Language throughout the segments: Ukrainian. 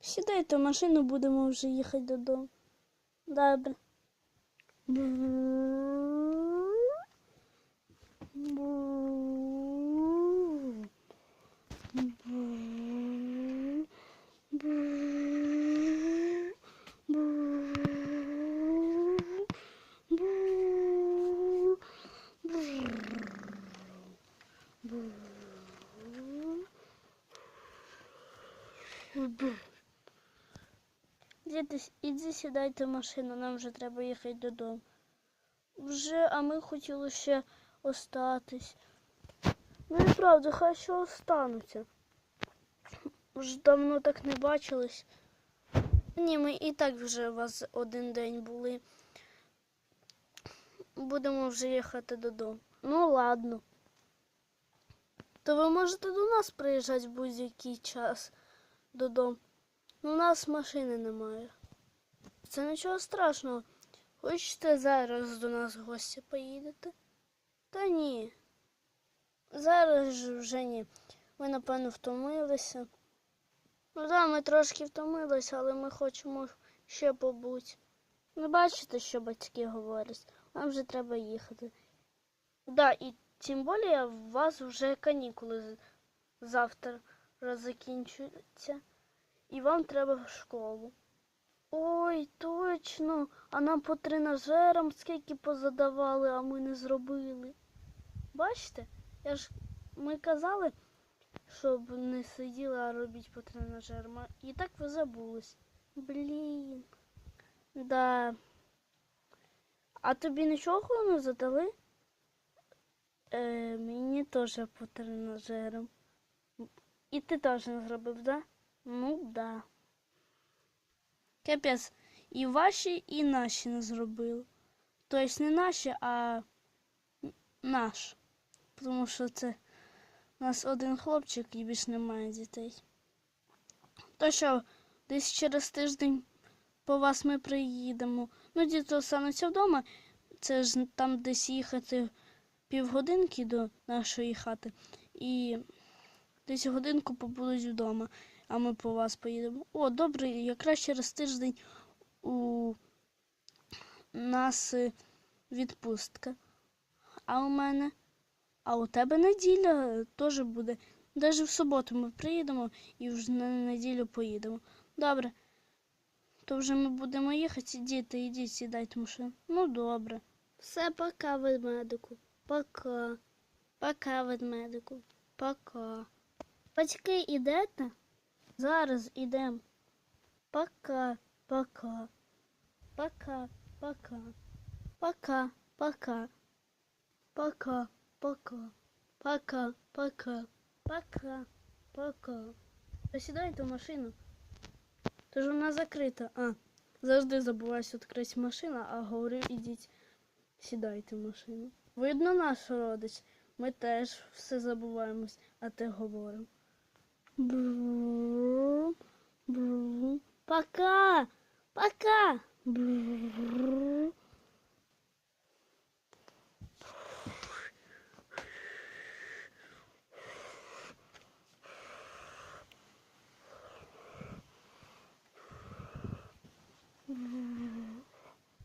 Сідайте в машину, будемо вже їхати додому. Добре. Діти, іди сідайте в машину, нам вже треба їхати додому. Вже, а ми хотіли ще остатись. Ну і правда, хай ще остануться. Вже давно так не бачились. Ні, ми і так вже у вас один день були. Будемо вже їхати додому. Ну ладно. То ви можете до нас приїжджати в будь-який час додому. Ну, у нас машини немає. Це нічого страшного. Хочете зараз до нас в гості поїдете? Та ні. Зараз вже ні. Ви, напевно, втомилися. Ну да, ми трошки втомилися, але ми хочемо ще побути. Ви бачите, що батьки говорять. Нам вже треба їхати. Да, і тим більше у вас вже канікули завтра закінчуються і вам треба в школу. Ой, точно. А нам по тренажерам скільки позадавали, а ми не зробили. Бачите? Я ж ми казали, щоб не сиділи, а робіть по тренажерам. І так ви забулись. Блін. Да. А тобі нічого не задали? Е, мені теж по тренажерам. І ти теж не зробив, да? Ну да. Капець, і ваші, і наші не зробили. Тобто не наші, а наш. Тому що це у нас один хлопчик і більш немає дітей. То що, десь через тиждень по вас ми приїдемо. Ну, діти остануться вдома. Це ж там десь їхати півгодинки до нашої хати. І десь годинку побудуть вдома а ми по вас поїдемо. О, добре, якраз через тиждень у нас е, відпустка. А у мене, а у тебе неділя теж буде. Навіть в суботу ми приїдемо і вже на неділю поїдемо. Добре. То вже ми будемо їхати, діти, ідіть, сідайте в машину. Ну, добре. Все, пока, ведмедику. Пока. Пока, ведмедику. Пока. Батьки, ідете? Зараз ідем. Пока, пока. Пока, пока. Пока, пока. Пока, пока. Пока, пока. Пока, пока. Посідайте в машину. Тож вона закрита. А, завжди забуваюсь відкрити машину, а говорю, ідіть, сідайте в машину. Видно наш родич. Ми теж все забуваємось, а те говоримо. Пока, пока. Бру.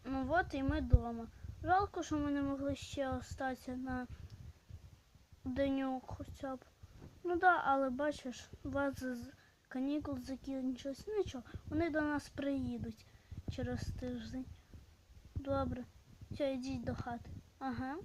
Ну от і ми вдома. Жалко, що ми не могли ще остатися на денюк хоча б. Ну да, але бачиш, у вас канікул закінчилось. Нічого, вони до нас приїдуть через тиждень. Добре. Все, йдіть до хати. Ага.